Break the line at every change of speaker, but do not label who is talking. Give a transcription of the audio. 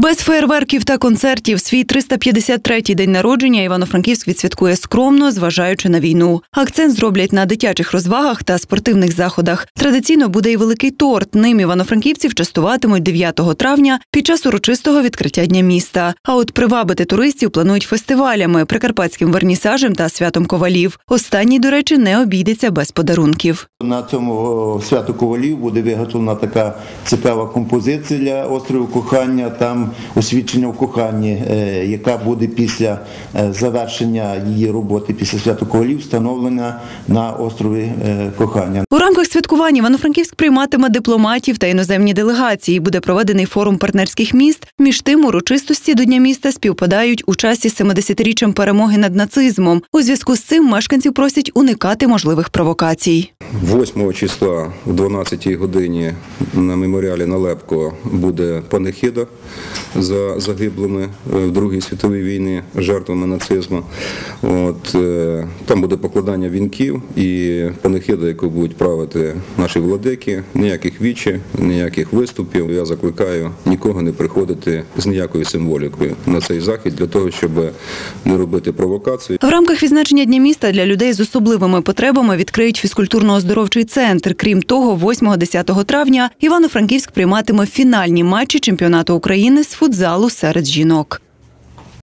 Без фейерверків та концертів свій 353-й день народження Івано-Франківськ відсвяткує скромно, зважаючи на війну. Акцент зроблять на дитячих розвагах та спортивних заходах. Традиційно буде і великий торт. Ним івано-франківців частуватимуть 9 травня під час урочистого відкриття дня міста. А от привабити туристів планують фестивалями, прикарпатським вернісажем та святом ковалів. Останній, до речі, не обійдеться без подарунків.
На цьому о, святу ковалів буде виготовлена така цікава композиція для острову кохання. Там освідчення в коханні, е, яка буде після е, завершення її роботи після святу ковалів встановлена на острові е, кохання.
У рамках святкування Івано-Франківськ прийматиме дипломатів та іноземні делегації. Буде проведений форум партнерських міст. Між тим урочистості до Дня міста співпадають у часі 70-річчям перемоги над нацизмом. У зв'язку з цим мешканців просять уникати можливих провокацій.
8 числа в 12 годині на меморіалі на Лепко буде панихида за загиблими е, в Другій світовій війні жертвами нацизму. От, е, там буде покладання вінків і панихида, яку будуть правити наші владики. Ніяких вічі, ніяких виступів. Я закликаю нікого не приходити з ніякою символікою на цей захід для того, щоб не робити провокації.
В рамках відзначення Дня міста для людей з особливими потребами відкриють фізкультурно-оздоровчий центр. Крім того, 8-10 травня Івано-Франківськ прийматиме фінальні матчі чемпіонату України з футзалу серед жінок.